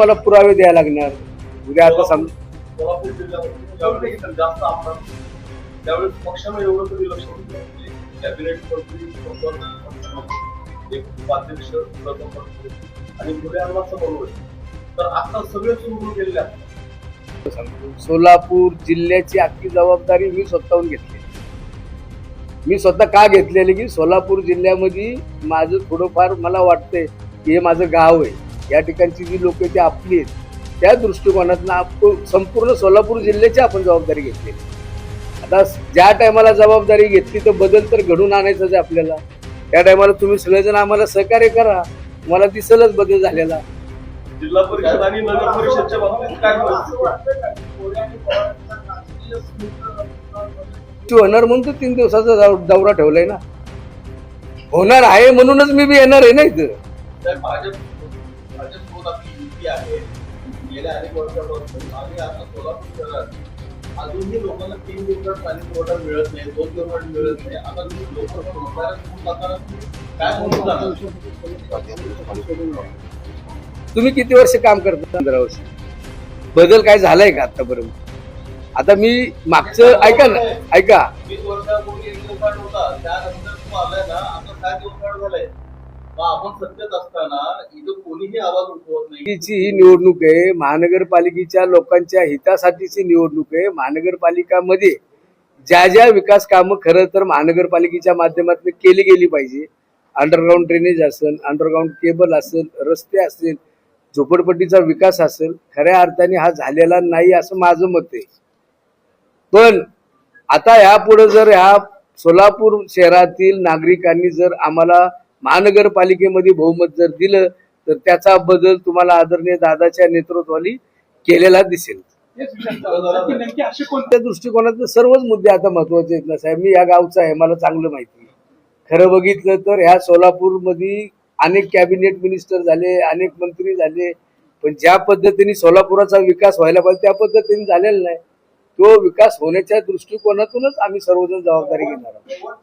तुम्हाला पुरावे द्यायला लागणार. उद्या आता सम सोलापूर जिल्ह्यामध्ये ज्यावेळी जास्त आमदार त्यावेळेस पक्षानं एवढं कधी लक्ष दिलं नाही. कॅबिनेट मंत्री संपर्क, एक उपाध्यक्ष प्रथम मंत्री आणि पुढे अन्नाचं बरोबर तर आता सगळे सुरू गेलेले आहेत. सांगतो सोलापूर जिल्ह्याची अख्खी जबाबदारी मी स्वतःहून घेतली. मी स्वतः का घेतलेली की सोलापूर जिल्ह्यामध्ये माझं थोडंफार मला वाटतंय की हे माझं गाव आहे. या ठिकाणची जी लोक ती आपली आहेत. त्या दृष्टिकोनातून संपूर्ण सोलापूर जिल्ह्याची आपण जबाबदारी घेतलेली आता ज्या टायमाला जबाबदारी घेतली तर बदल तर घडून आणायचंच आहे आपल्याला. त्या टायमाला तुम्ही सगळेजण आम्हाला सहकार्य करा. मला दिसलच बदल झालेला. जिल्हा परिषद आणि नगर परिषदच्या बाबतीत काय होणार म्हणून तर तीन दिवसाचा दौरा ठेवलाय ना. होणार आहे म्हणूनच मी बी येणार आहे ना इथं. युती आहे? गेल्या अनेक वर्षापासून आणि आता सोलापूर शहरात अजूनही लोकांना तीन दिवसात पाणी पुरवठा मिळत नाही दोन दिवसात मिळत नाही. आता तुम्ही लोक काय म्हणून जाणार? तुम्ही किती वर्ष काम करता? पंधरा वर्ष. बदल काय झालाय का आतापर्यंत? आता मी मागचं ऐका ना ऐका. वीस वर्षापूर्वी एक दिवसात होता. त्यानंतर तो आलाय ना आता काय दिवसात झालाय. ही निवडणूक आहे. महानगरपालिकेच्या लोकांच्या हितासाठीची निवडणूक आहे. महानगरपालिकामध्ये ज्या ज्या विकास कामं खरं तर महानगरपालिकेच्या माध्यमातून केली गेली पाहिजे. अंडरग्राऊंड ड्रेनेज असेल अंडरग्राऊंड केबल असेल रस्ते असेल झोपडपट्टीचा विकास असेल खऱ्या अर्थाने हा झालेला नाही असं माझं मत आहे. पण आता यापुढे जर ह्या सोलापूर शहरातील नागरिकांनी जर आम्हाला महानगरपालिकेमध्ये बहुमत जर दिलं तर त्याचा बदल तुम्हाला आदरणीय दादाच्या नेतृत्वाली केलेला दिसेल. त्या दृष्टिकोनातून सर्वच मुद्दे आता महत्त्वाचे आहेत ना साहेब. मी या गावचा आहे मला चांगलं माहिती. खरं बघितलं तर ह्या सोलापूरमध्ये अनेक कॅबिनेट मिनिस्टर झाले अनेक मंत्री झाले पण ज्या पद्धतीने सोलापुराचा विकास व्हायला पाहिजे त्या पद्धतीने झालेला नाही. तो विकास होण्याच्या दृष्टिकोनातूनच आम्ही सर्वजण जबाबदारी घेणार आहोत.